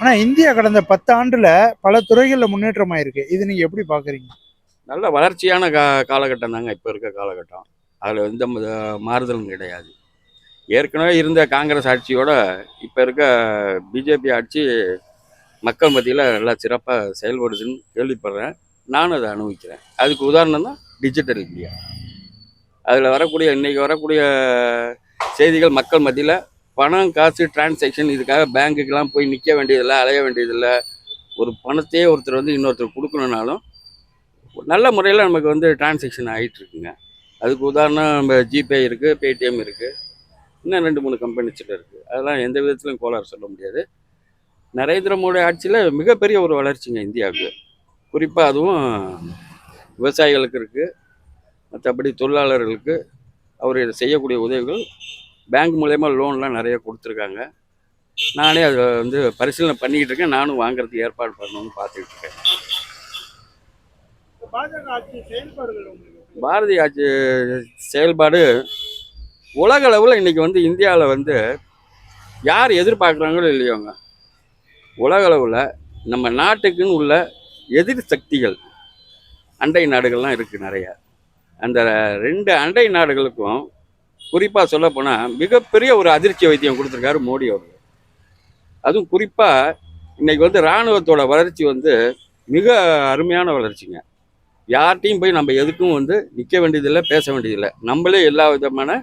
ஆனால் இந்தியா கடந்த பத்து ஆண்டில் பல துறைகளில் முன்னேற்றம் ஆயிருக்கு இது நீங்கள் எப்படி பார்க்குறீங்க நல்ல வளர்ச்சியான கா காலகட்டம் தாங்க இப்போ இருக்க காலகட்டம். அதில் எந்த மாறுதலும் கிடையாது. ஏற்கனவே இருந்த காங்கிரஸ் ஆட்சியோட இப்போ இருக்க பிஜேபி ஆட்சி மக்கள் மத்தியில் நல்லா சிறப்பாக செயல்படுதுன்னு கேள்விப்படுறேன். நானும் அதை அனுபவிக்கிறேன். அதுக்கு உதாரணம் தான் டிஜிட்டல் இந்தியா. அதில் வரக்கூடிய இன்னைக்கு வரக்கூடிய செய்திகள் மக்கள் மத்தியில் பணம் காசு டிரான்சாக்ஷன் இதுக்காக பேங்க்குக்கெலாம் போய் நிற்க வேண்டியதில்லை அலைய வேண்டியதில்லை. ஒரு பணத்தையே ஒருத்தர் வந்து இன்னொருத்தர் கொடுக்கணுன்னாலும் நல்ல முறையில் நமக்கு வந்து டிரான்சாக்ஷன் ஆகிட்டு இருக்குங்க. அதுக்கு உதாரணம் நம்ம ஜிபே இருக்குது பேடிஎம் இருக்குது இன்னும் ரெண்டு மூணு கம்பெனிஸில் இருக்குது அதெல்லாம் எந்த விதத்துலையும் கோளாறு சொல்ல முடியாது. நரேந்திர மோடி ஆட்சியில் மிகப்பெரிய ஒரு வளர்ச்சிங்க இந்தியாவுக்கு. குறிப்பாக அதுவும் விவசாயிகளுக்கு இருக்குது மற்றபடி தொழிலாளர்களுக்கு அவர் இதை செய்யக்கூடிய உதவிகள் பேங்க் மூலயமா லோன்லாம் நிறைய கொடுத்துருக்காங்க. நானே அதை வந்து பரிசீலனை பண்ணிக்கிட்டு இருக்கேன். நானும் வாங்குறதுக்கு ஏற்பாடு பண்ணணும்னு பார்த்துக்கிட்டு இருக்கேன். பாரதிய ஆட்சி செயல்பாடு உலக அளவில் இன்னைக்கு வந்து இந்தியாவில் வந்து யார் எதிர்பார்க்குறாங்களோ இல்லையோங்க உலக அளவில் நம்ம நாட்டுக்குன்னு உள்ள எதிர் சக்திகள் அண்டை நாடுகள்லாம் இருக்குது நிறைய. அந்த ரெண்டு அண்டை நாடுகளுக்கும் குறிப்பாக சொல்லப்போனால் மிகப்பெரிய ஒரு அதிர்ச்சி வைத்தியம் கொடுத்துருக்காரு மோடி அவர்கள். அதுவும் குறிப்பாக இன்னைக்கு வந்து இராணுவத்தோட வளர்ச்சி வந்து மிக அருமையான வளர்ச்சிங்க. யார்கிட்டையும் போய் நம்ம எதுக்கும் வந்து நிற்க வேண்டியதில்லை பேச வேண்டியதில்லை. நம்மளே எல்லா விதமான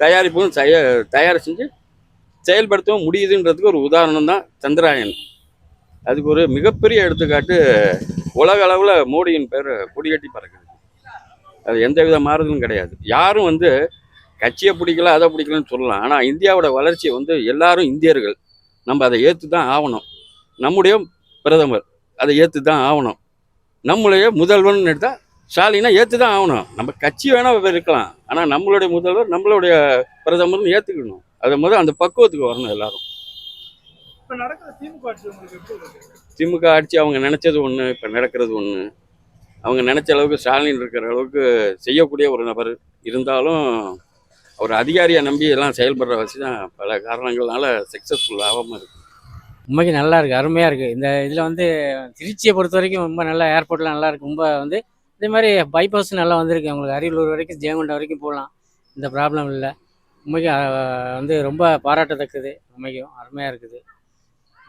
தயாரிப்பும் செய்ய தயார் செஞ்சு செயல்படுத்தவும் முடியுதுன்றதுக்கு ஒரு உதாரணம் தான் சந்திராயன். அதுக்கு ஒரு மிகப்பெரிய எடுத்துக்காட்டு உலக அளவில் மோடியின் பேர் கொடிகட்டி பறக்குது. அது எந்த வித மாறுதலும் கிடையாது. யாரும் வந்து கட்சியை பிடிக்கல அதை பிடிக்கலன்னு சொல்லலாம். ஆனால் இந்தியாவோட வளர்ச்சி வந்து எல்லாரும் இந்தியர்கள். நம்ம அதை ஏற்று தான் ஆகணும். நம்முடைய பிரதமர் அதை ஏற்று தான் ஆகணும். நம்மளுடைய முதல்வன் எடுத்தால் ஸ்டாலினை ஏற்று தான் ஆகணும். நம்ம கட்சி வேணால் இருக்கலாம். ஆனால் நம்மளுடைய முதல்வர் நம்மளுடைய பிரதமர்னு ஏற்றுக்கணும் அது முதல் அந்த பக்குவத்துக்கு வரணும் எல்லாரும். இப்ப நடக்கிற திமுக ஆட்சி உங்களுக்கு எப்படி இருக்கு? திமுக ஆட்சி அவங்க நினைச்சது ஒன்று இப்போ நடக்கிறது ஒன்று அவங்க நினைச்ச அளவுக்கு ஸ்டாலின் இருக்கிற அளவுக்கு செய்யக்கூடிய ஒரு நபர் இருந்தாலும் ஒரு அதிகாரியை நம்பி எல்லாம் செயல்படுற வச்சு தான் பல காரணங்களால சக்ஸஸ்ஃபுல் ஆகாமல் இருக்கு. உண்மைக்கு நல்லா இருக்குது அருமையாக இருக்குது இந்த இதில் வந்து திருச்சியை பொறுத்த வரைக்கும் ரொம்ப நல்லா ஏர்போர்ட்லாம் நல்லா இருக்கு. ரொம்ப வந்து இதே மாதிரி பைபாஸ் நல்லா வந்திருக்கு. உங்களுக்கு அரியலூர் வரைக்கும் ஜெயங்கொண்டா வரைக்கும் போகலாம். இந்த ப்ராப்ளம் இல்லை. உண்மைக்கு வந்து ரொம்ப பாராட்டத்தக்கது. உண்மைக்கும் அருமையாக இருக்குது.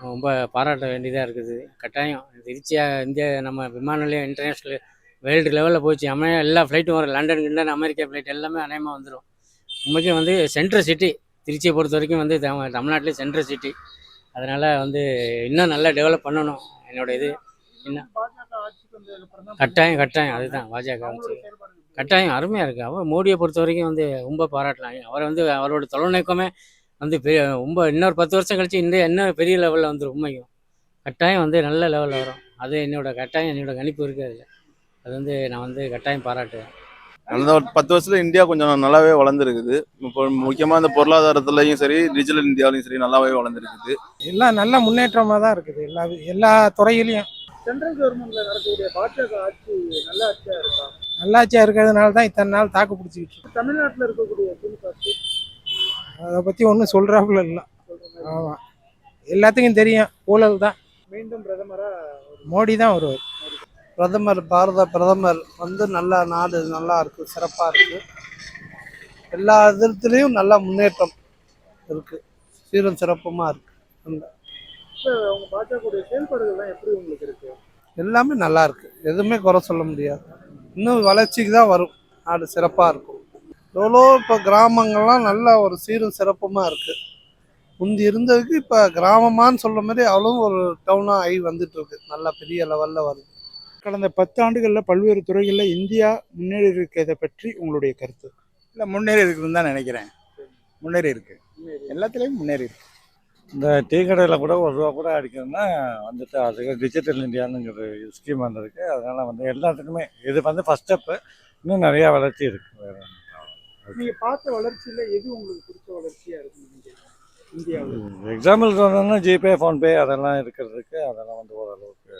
ரொம்ப பாராட்ட வேண்டியதாக இருக்குது. கட்டாயம். திருச்சியாக இந்தியா நம்ம விமான நிலையம் இன்டர்நேஷ்னல் வேர்ல்டு லெவலில் போச்சு. அமைய எல்லா ஃப்ளைட்டும் வரும். லண்டன் கிண்டன் அமெரிக்கா ஃப்ளைட் எல்லாமே அநேகமாக வந்துடும் உண்மைக்கும் வந்து சென்ட்ரல் சிட்டி திருச்சியை பொறுத்த வரைக்கும் வந்து தமிழ்நாட்டிலே சென்ட்ரல் சிட்டி. அதனால் வந்து இன்னும் நல்லா டெவலப் பண்ணணும் என்னோட இது. என்ன கட்டாயம் கட்டாயம். அதுதான் பாஜக ஆட்சி. கட்டாயம் அருமையாக இருக்குது அவர் மோடியை பொறுத்த வரைக்கும் வந்து ரொம்ப பாராட்டலாம். அவர் வந்து அவரோட தொலைநோக்கமே வந்து பெரிய ரொம்ப இன்னொரு பத்து வருஷம் கழிச்சு இன்னும் இன்னும் பெரிய லெவலில் வந்துடும் உண்மைக்கும். கட்டாயம் வந்து நல்ல லெவலில் வரும். அது என்னோட கட்டாயம் என்னோட கணிப்பு இருக்குது அதில். அது வந்து நான் வந்து கட்டாயம் பாராட்டுவேன். ஒரு பத்து வருஷத்துல இந்தியா கொஞ்சம் நல்லாவே வளர்ந்துருக்குது. இப்போ முக்கியமா இந்த பொருளாதாரத்துலயும் சரி டிஜிட்டல் இந்தியாவிலையும் சரி நல்லாவே வளர்ந்துருக்குது. எல்லாம் நல்ல முன்னேற்றமாக தான் இருக்குது. எல்லா எல்லா துறையிலையும். சென்ட்ரல் கவர்மெண்ட்ல நடக்கக்கூடிய பாஜக ஆட்சி நல்ல ஆட்சியா இருக்கா? நல்லாட்சியாக இருக்கிறதுனால தான் இத்தனை நாள் தாக்கு பிடிச்சிக்கிட்டு. தமிழ்நாட்டுல இருக்கக்கூடிய திமுக அதை பற்றி ஒன்றும் சொல்கிறாப்புல இல்லை. ஆமாம் எல்லாத்துக்கும் தெரியும். ஊழல் தான். மீண்டும் பிரதமரா? மோடி தான் வருவார். பிரதமர் பாரத பிரதமர் வந்து நல்ல நாடு நல்லா இருக்கு சிறப்பா இருக்கு. எல்லா விதத்துலேயும் நல்ல முன்னேற்றம் இருக்கு. சீரும் சிறப்புமா இருக்கு. இப்ப உங்க பாஜக செயல்பாடுகள்லாம் எப்படி உங்களுக்கு இருக்கு? எல்லாமே நல்லா இருக்கு. எதுவுமே குறை சொல்ல முடியாது. இன்னும் வளர்ச்சிக்கு தான் வரும். நாடு சிறப்பா இருக்கும். எவ்வளோ இப்போ கிராமங்கள்லாம் நல்ல ஒரு சீரும் சிறப்புமா இருக்கு. முந்தி இருந்ததுக்கு இப்போ கிராமமான்னு சொல்ற மாதிரி அவ்வளோ ஒரு டவுனாக ஆகி வந்துட்டு இருக்கு. நல்லா பெரிய லெவலில் வருது. கடந்த பத்து ஆண்டுகள்ல பல்வேறு துறைகள்ல இந்தியா முன்னேறி இருக்கிறதை பற்றி உங்களுடைய கருத்து? இல்லை முன்னேறி இருக்குதுன்னு தான் நினைக்கிறேன். முன்னேறி இருக்கு எல்லாத்துலேயும் முன்னேறி இருக்கு இந்த டீ கடையில் கூட ஒரு ரூபா கூட அடிக்கணும்னா வந்துட்டு அதுக்கு டிஜிட்டல் இந்தியானுங்கிற ஸ்கீம் வந்திருக்கு. அதனால் வந்து எல்லாத்துக்குமே இது வந்து ஃபஸ்ட் ஸ்டெப்பு இன்னும் நிறையா வளர்ச்சி இருக்குது வேறு ஒண்ணும் problem இல்ல. நீங்க பார்த்த வளர்ச்சியில எது உங்களுக்கு பிடிச்ச வளர்ச்சியா இருக்கு எக்ஸாம்பிள் சொல்லணும்னா ஜிபே ஃபோன்பே அதெல்லாம் இருக்கிறதுக்கு அதெல்லாம் வந்து ஓரளவுக்கு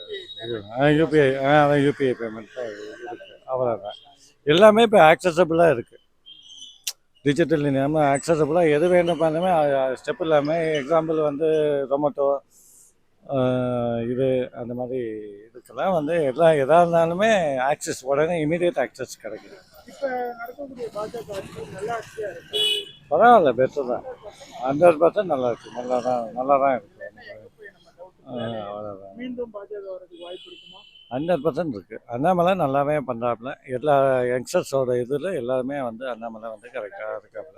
யூபிஐ அதான் யூபிஐ பேமெண்ட் தான் இருக்குது அவ்வளோதான் எல்லாமே இப்போ ஆக்சசபிளாக இருக்குது டிஜிட்டல் இல்லாமல் ஆக்சசபிளாக எது வேணுமாலுமே ஸ்டெப் இல்லாமல் எக்ஸாம்பிள் வந்து ஜொமேட்டோ இது அந்த மாதிரி இதுக்கெல்லாம் வந்து எல்லாம் எதாக இருந்தாலுமே ஆக்சஸ் உடனே இமீடியட் ஆக்சஸ் கிடைக்குது. இப்ப நடக்கக்கூடிய பாஜக நல்ல ஆட்சியா இருக்கு? பரவாயில்ல பெட்டர் தான். ஹண்ட்ரட் பர்சன்ட் நல்லா இருக்கு. நல்லா தான் நல்லா தான் இருக்கு. அவ்வளோதான் ஹண்ட்ரட் பர்சன்ட் இருக்கு. அண்ணாமலை நல்லாவே பண்ணுறாப்புல எல்லா யங்ஸ்டர்ஸோட இதில் எல்லாருமே வந்து அண்ணாமலை வந்து கரெக்டாக இருக்காப்புல.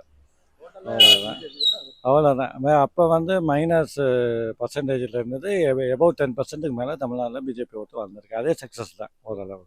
அவ்வளோதான் அவ்வளோதான் அப்போ வந்து மைனஸ் பர்சன்டேஜில் இருந்தது எபவ் டென் பர்சன்ட்டுக்கு மேலே தமிழ்நாட்டில் பிஜேபி ஓட்டு வந்திருக்கு. அதே சக்ஸஸ் தான் ஓரளவு